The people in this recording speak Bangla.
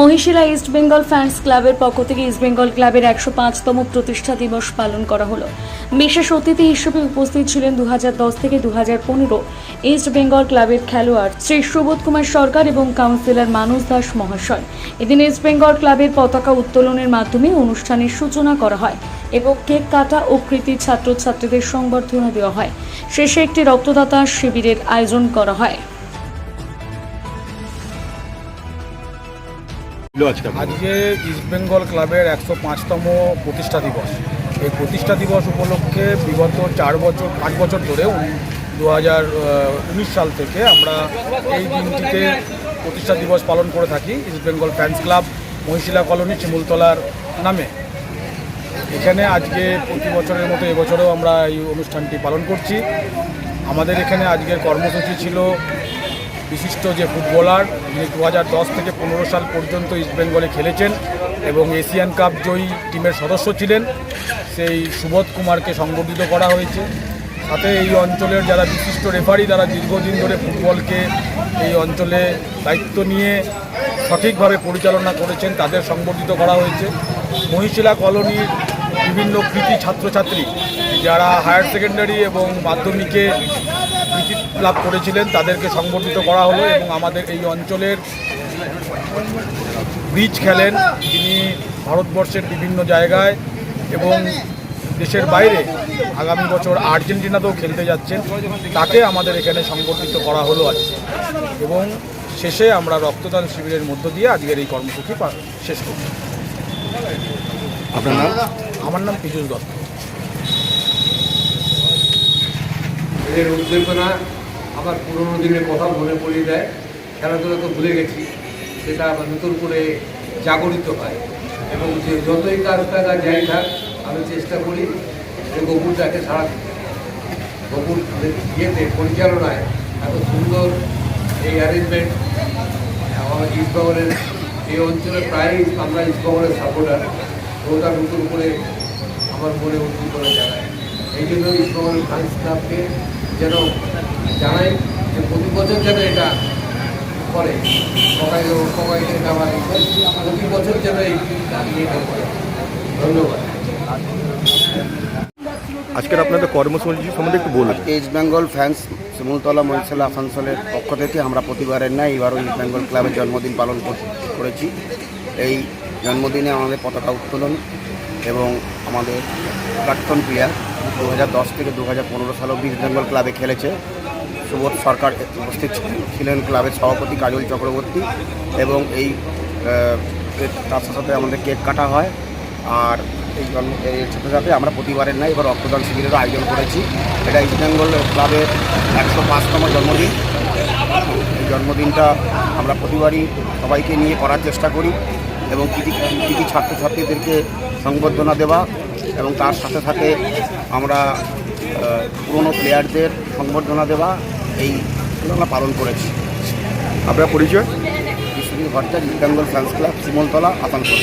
মহিশিলা ইস্ট বেঙ্গল ফ্যান্স ক্লাবের পক্ষ থেকে ইস্ট বেঙ্গল ক্লাবের একশো পাঁচতম প্রতিষ্ঠা দিবস পালন করা হলো। বিশেষ অতিথি হিসেবে উপস্থিত ছিলেন দু হাজার দশ থেকে দু হাজার ইস্ট বেঙ্গল ক্লাবের খেলোয়াড় শ্রী সুবোধ কুমার সরকার এবং কাউন্সিলর মানুষ দাস মহাশয়। এদিন ইস্ট বেঙ্গল ক্লাবের পতাকা উত্তোলনের মাধ্যমে অনুষ্ঠানের সূচনা করা হয় এবং কেক কাটা ও কৃতি ছাত্রছাত্রীদের সংবর্ধনা দেওয়া হয়। শেষে একটি রক্তদাতা শিবিরের আয়োজন করা হয়। আজকে? আজকে ইস্টবেঙ্গল ক্লাবের একশো পাঁচতম প্রতিষ্ঠা দিবস। এই প্রতিষ্ঠা দিবস উপলক্ষে বিগত চার বছর, পাঁচ বছর ধরে দু হাজার উনিশ সাল থেকে আমরা এই দিনটিতে প্রতিষ্ঠা দিবস পালন করে থাকি East Bengal fans club Mahishila colony চিমুলতলার নামে। এখানে আজকে প্রতি বছরের মতো এবছরেও আমরা এই অনুষ্ঠানটি পালন করছি। আমাদের এখানে আজকের কর্মসূচি ছিল বিশিষ্ট যে ফুটবলার, যিনি দু হাজার দশ থেকে পনেরো সাল পর্যন্ত ইস্টবেঙ্গলে খেলেছেন এবং এশিয়ান কাপ জয়ী টিমের সদস্য ছিলেন, সেই সুবোধ কুমারকে সংগঠিত করা হয়েছে। সাথে এই অঞ্চলের যারা বিশিষ্ট রেফারি তারা দীর্ঘদিন ধরে ফুটবলকে এই অঞ্চলে দায়িত্ব নিয়ে সঠিকভাবে পরিচালনা করেছেন, তাদের সংগঠিত করা হয়েছে। মহিশিলা কলোনির বিভিন্ন কৃতি ছাত্রছাত্রী, যারা হায়ার সেকেন্ডারি এবং মাধ্যমিকে কৃতি লাভ করেছিলেন তাদেরকে সংগঠিত করা হলো এবং আমাদের এই অঞ্চলের ব্রিজ খেলেন যিনি ভারতবর্ষের বিভিন্ন জায়গায় এবং দেশের বাইরে আগামী বছর আর্জেন্টিনাতেও খেলতে যাচ্ছেন। তাকে আমাদের এখানে সংগঠিত করা হলো আজকে এবং শেষে আমরা রক্তদান শিবিরের মধ্য দিয়ে আজকের এই কর্মসূচি শেষ করছি। আপনার নাম? আমার নাম পীযুষ দত্ত। এদের উদ্দীপনা আমার পুরোনো দিনের কথা মনে পড়িয়ে দেয়। খেলাধুলা তো ভুলে গেছি, সেটা আবার নতুন করে জাগরিত হয় এবং যে যতই কাজ টাকা যাই থাক, আমি চেষ্টা করি যে গপুরটাকে সারা গপুর ইয়েতে, পরিচালনায় এত সুন্দর এই অ্যারেঞ্জমেন্ট আমার ইস্টবেঙ্গলের এই অঞ্চলে প্রায় আমরা ইস্টবেঙ্গলের সাপোর্টার ওটা নতুন করে আমার মনে উদ্দীপনা জানায় এই জন্য ইস্টবেঙ্গল সায়েন্স ক্লাবকে যেন জানাই যে প্রতি বছর যেন এটা করে। সবাই সবাইকে এটা আমার প্রতি বছর যেন এই করে। ধন্যবাদ। আজকের আপনাদের কর্মসূচি সম্বন্ধে একটু বলুন। আজকে East Bengal fans Shimultala Mahishala আসানসোলের পক্ষ থেকে আমরা প্রতিবারের ন্যায় এবারও ইস্ট বেঙ্গল ক্লাবের জন্মদিন পালন কর- করেছি। এই জন্মদিনে আমাদের পতাকা উত্তোলন এবং আমাদের প্রাক্তন প্লেয়ার দু হাজার দশ থেকে দু হাজার পনেরো সাল অব্দি ইস্ট বেঙ্গল ক্লাবে খেলেছে। সুবোধ সরকার উপস্থিত ছিলেন- ক্লাবের সভাপতি কাজল চক্রবর্তী এবং এই তার সাথে সাথে আমাদের কেক কাটা হয়। আর এই জন্ম এর সাথে সাথে আমরা প্রতিবারের নাই এবার রক্তদান শিবিরেরও আয়োজন করেছি। এটা ইস্ট বেঙ্গল ক্লাবের একশো পাঁচতম জন্মদিন। এই জন্মদিনটা আমরা প্রতিবারই সবাইকে নিয়ে করার চেষ্টা করি এবং কৃতি কৃতি ছাত্রছাত্রীদেরকে সংবর্ধনা দেওয়া এবং তার সাথে সাথে আমরা পুরনো প্লেয়ারদের সংবর্ধনা দেওয়া এই আমরা পালন করেছি। আপনার পরিচয়? Biswajit Bhattacharya East Bengal fans club Shimultala Asansol.